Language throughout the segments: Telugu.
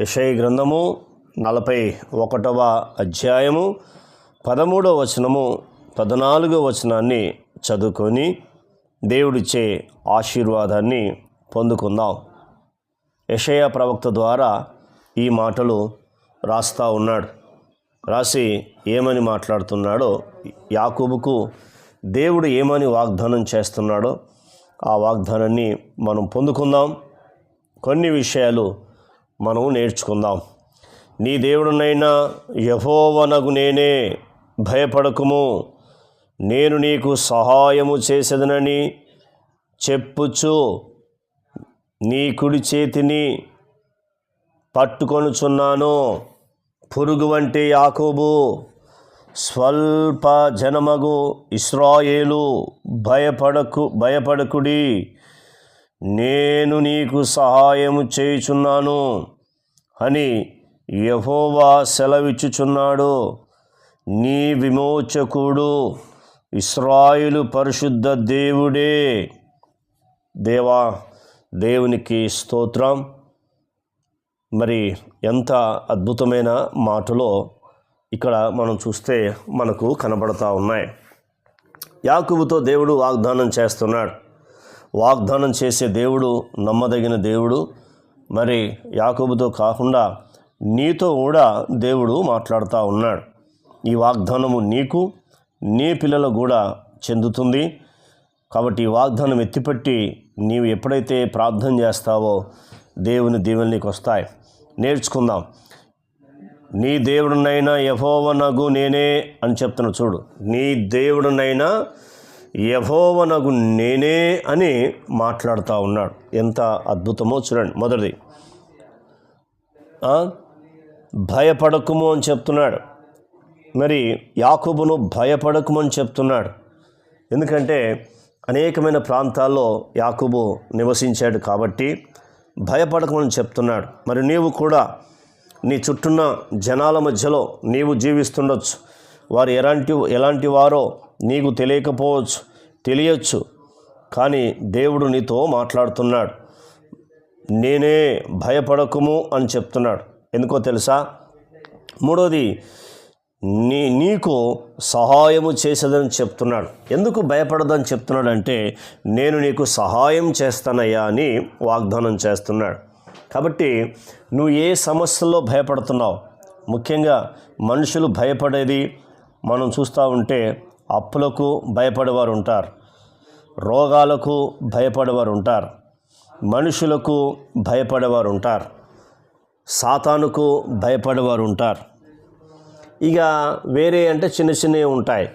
యషయ గ్రంథము నలభై ఒకటవ అధ్యాయము పదమూడవ వచనము పద్నాలుగో వచనాన్ని చదువుకొని దేవుడిచ్చే ఆశీర్వాదాన్ని పొందుకుందాం. యషయ ప్రవక్త ద్వారా ఈ మాటలు రాస్తా ఉన్నాడు. రాసి ఏమని మాట్లాడుతున్నాడో యాకూబుకు దేవుడు ఏమని వాగ్దానం చేస్తున్నాడో ఆ వాగ్దానాన్ని మనం పొందుకుందాం. కొన్ని విషయాలు మనం నేర్చుకుందాం. నీ దేవుడునైనా యహోవనగు నేనే భయపడకుము. నేను నీకు సహాయము చేసేదనని చెప్పుచు నీ కుడి చేతిని పట్టుకొనుచున్నాను. పురుగు వంటి యాకోబు స్వల్ప జనమగు ఇస్రాయేలు భయపడకు భయపడకుడి. నేను నీకు సహాయము చేయుచున్నాను అని యహోవా సెలవిచ్చుచున్నాడు. నీ విమోచకుడు ఇస్రాయిలు పరిశుద్ధ దేవుడే. దేవా దేవునికి స్తోత్రం. మరి ఎంత అద్భుతమైన మాటలో ఇక్కడ మనం చూస్తే మనకు కనబడతా ఉన్నాయి. యాకుబుతో దేవుడు వాగ్దానం చేస్తున్నాడు. వాగ్దానం చేసే దేవుడు నమ్మదగిన దేవుడు. మరి యాకోబుతో కాకుండా నీతో కూడా దేవుడు మాట్లాడుతూ ఉన్నాడు. ఈ వాగ్దానము నీకు నీ పిల్లలకు కూడా చెందుతుంది. కాబట్టి ఈ వాగ్దానం ఎత్తిపెట్టి నీవు ఎప్పుడైతే ప్రార్థన చేస్తావో దేవుని దీవెన నీకు వస్తాయి. నేర్చుకుందాం. నీ దేవుడినైనా యహోవనగు నేనే అని చెప్తున్నా చూడు. నీ దేవుడినైనా యభోవనగు నేనే అని మాట్లాడుతూ ఉన్నాడు. ఎంత అద్భుతమో చూడండి మొదటిది. భయపడకుము అని చెప్తున్నాడు. మరి యాకుబును భయపడకుము అని చెప్తున్నాడు. ఎందుకంటే అనేకమైన ప్రాంతాల్లో యాకుబు నివసించాడు కాబట్టి భయపడకమని చెప్తున్నాడు. మరి నీవు కూడా నీ చుట్టూన్న జనాల మధ్యలో నీవు జీవిస్తుండొచ్చు. వారు ఎలాంటి ఎలాంటి వారో నీకు తెలియకపోవచ్చు. తెలియచ్చు. కానీ దేవుడు నీతో మాట్లాడుతున్నాడు. నేనే భయపడకుము అని చెప్తున్నాడు. ఎందుకో తెలుసా? మూడోది నీ నీకు సహాయము చేసేదని చెప్తున్నాడు. ఎందుకు భయపడదని చెప్తున్నాడంటే నేను నీకు సహాయం చేస్తానయ్యా అని వాగ్దానం చేస్తున్నాడు. కాబట్టి నువ్వు ఏ సమస్యల్లో భయపడుతున్నావు? ముఖ్యంగా మనుషులు భయపడేది మనం చూస్తూ ఉంటే అప్పులకు భయపడేవారు ఉంటారు. రోగాలకు భయపడేవారు ఉంటారు మనుషులకు భయపడేవారు ఉంటారు సాతానుకు భయపడేవారు ఉంటారు ఇక వేరే అంటే చిన్న చిన్నవి ఉంటాయి.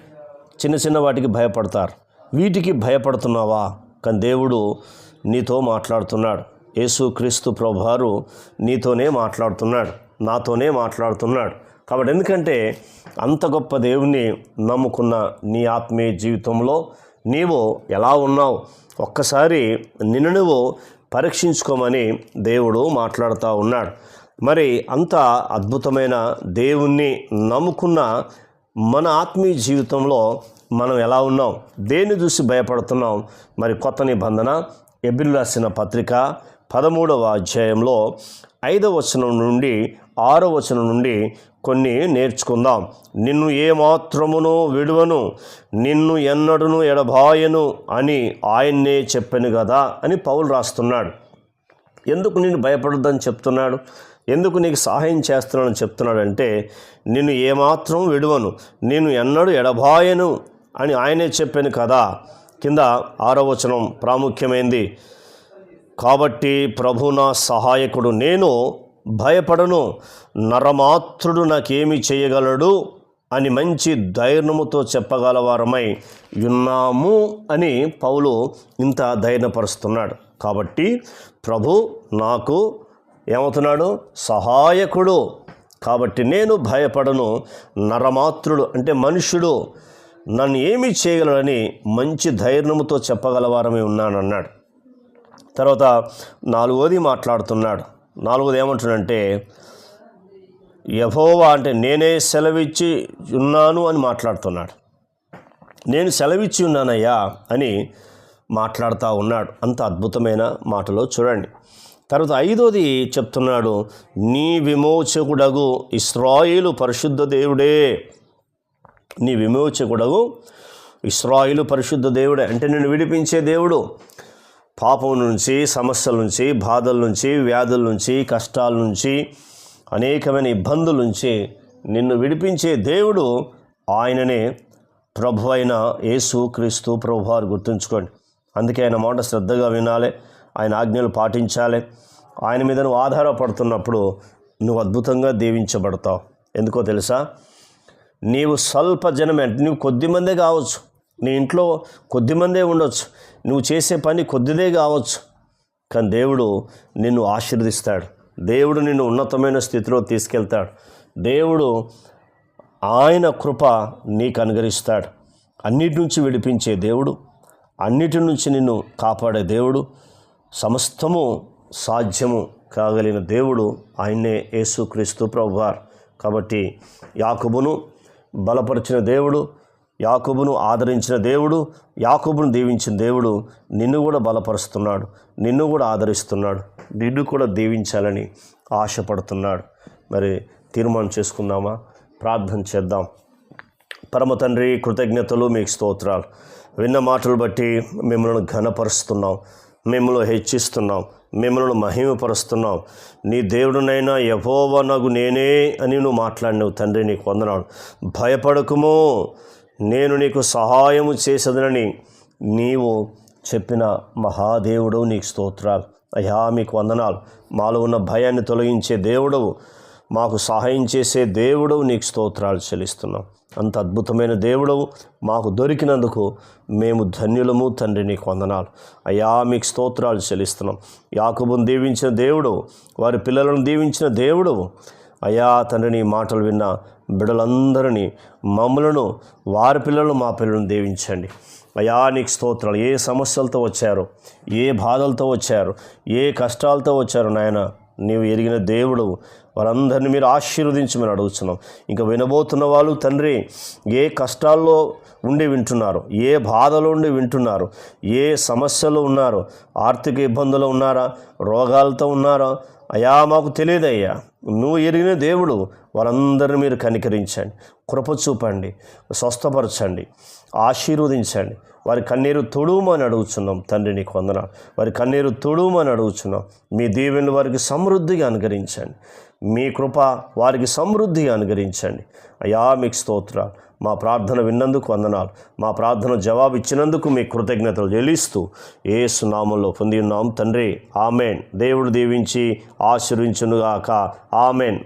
చిన్న చిన్న వాటికి భయపడతారు. వీటికి భయపడుతున్నావా? కానీ దేవుడు నీతో మాట్లాడుతున్నాడు. యేసుక్రీస్తు ప్రభువారు నీతోనే మాట్లాడుతున్నాడు. నాతోనే మాట్లాడుతున్నాడు. కాబట్టి ఎందుకంటే అంత గొప్ప దేవుణ్ణి నమ్ముకున్న నీ ఆత్మీయ జీవితంలో నీవు ఎలా ఉన్నావు? ఒక్కసారి నిన్ను నువ్వు పరీక్షించుకోమని దేవుడు మాట్లాడుతూ ఉన్నాడు. మరి అంత అద్భుతమైన దేవుణ్ణి నమ్ముకున్న మన ఆత్మీయ జీవితంలో మనం ఎలా ఉన్నాం? దేన్ని చూసి భయపడుతున్నాం? మరి కొత్త నిబంధన ఎబిల్ రాసిన పత్రిక పదమూడవ అధ్యాయంలో ఐదవ వచనం నుండి ఆరో వచనం నుండి కొన్ని నేర్చుకుందాం. నిన్ను ఏమాత్రమును విడువను నిన్ను ఎన్నడును ఎడబాయను అని ఆయన్నే చెప్పాను కదా అని పౌలు రాస్తున్నాడు. ఎందుకు నేను భయపడొద్దని చెప్తున్నాడు? ఎందుకు నీకు సహాయం చేస్తున్నానని చెప్తున్నాడంటే నిన్ను ఏమాత్రం విడువను నేను ఎన్నడూ ఎడబాయను అని ఆయనే చెప్పాను కదా. కింద ఆరో వచనం ప్రాముఖ్యమైంది. కాబట్టి ప్రభు నా సహాయకుడు నేను భయపడను. నరమాత్రుడు నాకేమి చేయగలడు అని మంచి ధైర్యముతో చెప్పగలవారమై ఉన్నాము అని పౌలు ఇంత ధైర్యపరుస్తున్నాడు. కాబట్టి ప్రభు నాకు ఏమవుతున్నాడు? సహాయకుడు. కాబట్టి నేను భయపడను. నరమాత్రుడు అంటే మనుషుడు నన్ను ఏమి చేయగలడని మంచి ధైర్యముతో చెప్పగలవారమే ఉన్నానన్నాడు. తర్వాత నాలుగోది మాట్లాడుతున్నాడు. నాలుగోది ఏమంటున్నాడంటే యహోవా అంటే నేనే సెలవిచ్చి ఉన్నాను అని మాట్లాడుతున్నాడు. నేను సెలవిచ్చి ఉన్నానయ్యా అని మాట్లాడుతూ ఉన్నాడు. అంత అద్భుతమైన మాటలో చూడండి. తర్వాత ఐదోది చెప్తున్నాడు నీ విమోచకుడగు ఇస్రాయిలు పరిశుద్ధ దేవుడే. నీ విమోచకుడగు ఇస్రాయిలు పరిశుద్ధ దేవుడే. అంటే నిన్ను విడిపించే దేవుడు. పాపం నుంచి సమస్యల నుంచి బాధల నుంచి వ్యాధుల నుంచి కష్టాల నుంచి అనేకమైన ఇబ్బందుల నుంచి నిన్ను విడిపించే దేవుడు ఆయననే. ప్రభు అయిన యేసు క్రీస్తు ప్రభు వారు గుర్తుంచుకోండి. అందుకే ఆయన మాట శ్రద్ధగా వినాలి. ఆయన ఆజ్ఞలు పాటించాలి. ఆయన మీద నువ్వు ఆధారపడుతున్నప్పుడు నువ్వు అద్భుతంగా దీవించబడతావు. ఎందుకో తెలుసా? నీవు స్వల్ప జనమే నువ్వు కొద్దిమందే కావచ్చు. నీ ఇంట్లో కొద్దిమందే ఉండొచ్చు. నువ్వు చేసే పని కొద్దిదే కావచ్చు. కానీ దేవుడు నిన్ను ఆశీర్వదిస్తాడు. దేవుడు నిన్ను ఉన్నతమైన స్థితిలో తీసుకెళ్తాడు. దేవుడు ఆయన కృప నీకు అనుగరిస్తాడు అన్నిటి నుంచి విడిపించే దేవుడు అన్నిటి నుంచి నిన్ను కాపాడే దేవుడు సమస్తము సాధ్యము కాగలిగిన దేవుడు ఆయన్నే యేసుక్రీస్తు ప్రభువార్. కాబట్టి యాకుబును బలపరిచిన దేవుడు యాకుబును ఆదరించిన దేవుడు యాకోబును దీవించిన దేవుడు నిన్ను కూడా బలపరుస్తున్నాడు నిన్ను కూడా ఆదరిస్తున్నాడు నిన్ను కూడా దీవించాలని ఆశపడుతున్నాడు. మరి తీర్మానం చేసుకుందామా? ప్రార్థన చేద్దాం. పరమ తండ్రి కృతజ్ఞతలు మీకు స్తోత్రాలు. విన్న మాటలు బట్టి మిమ్మల్ని ఘనపరుస్తున్నాం మిమ్మల్ని హెచ్చిస్తున్నాం మిమ్మల్ని మహిమపరుస్తున్నాం. నీ దేవుడునైనా యహోవనగు నేనే అని నువ్వు మాట్లాడినావు తండ్రి నీకు వందనాడు భయపడకుము. నేను నీకు సహాయము చేసేదనని నీవు చెప్పిన మహాదేవుడు నీకు స్తోత్రాలు. అయ్యా మీకు వందనాలు. మాలో ఉన్న భయాన్ని తొలగించే దేవుడవు మాకు సహాయం చేసే దేవుడవు నీకు స్తోత్రాలు చెల్లిస్తున్నాం. అంత అద్భుతమైన దేవుడవు మాకు దొరికినందుకు మేము ధన్యులము తండ్రి నీకు వందనాలు. అయ్యా మీకు స్తోత్రాలు చెల్లిస్తున్నాం. యాకుబును దీవించిన దేవుడు వారి పిల్లలను దీవించిన దేవుడు అయ్యా తండ్రి నీ మాటలు విన్న బిడలందరినీ మమ్మలను వారి పిల్లలు మా పిల్లలను దీవించండి. అయా నీకు స్తోత్రాలు. ఏ సమస్యలతో వచ్చారు? ఏ బాధలతో వచ్చారు? ఏ కష్టాలతో వచ్చారు? నాయన నీవు ఎరిగిన దేవుడు వారందరినీ మీరు ఆశీర్వదించమని అడుగుతున్నాం ఇంకా వినబోతున్న వాళ్ళు తండ్రి ఏ కష్టాల్లో ఉండి వింటున్నారు? ఏ బాధలో ఉండి వింటున్నారు? ఏ సమస్యలు ఉన్నారు? ఆర్థిక ఇబ్బందులు ఉన్నారా? రోగాలతో ఉన్నారా? అయా మాకు తెలియదయ్యా. నువ్వు ఎరిగిన దేవుడు వారందరిని మీరు కనికరించండి. కృప చూపండి స్వస్థపరచండి ఆశీర్వదించండి. వారి కన్నీరు తొడుమని అడుగుతున్నాం తండ్రి నీకు వందనాలు. వారి కన్నీరు తొడుమని అడుగుతున్నాం మీ దీవెనలు వారికి సమృద్ధిగా అనుగరించండి మీ కృప వారికి సమృద్ధి అనుగరించండి అయా మీకు స్తోత్రాలు. మా ప్రార్థన విన్నందుకు వందనాలు. మా ప్రార్థన జవాబు ఇచ్చినందుకు మీ కృతజ్ఞతలు చెల్లిస్తూ ఏ సునామంలో పొంది ఉన్నాం తండ్రి. ఆమెన్. దేవుడు దీవించి ఆశీర్వించునుగాక. ఆమెన్.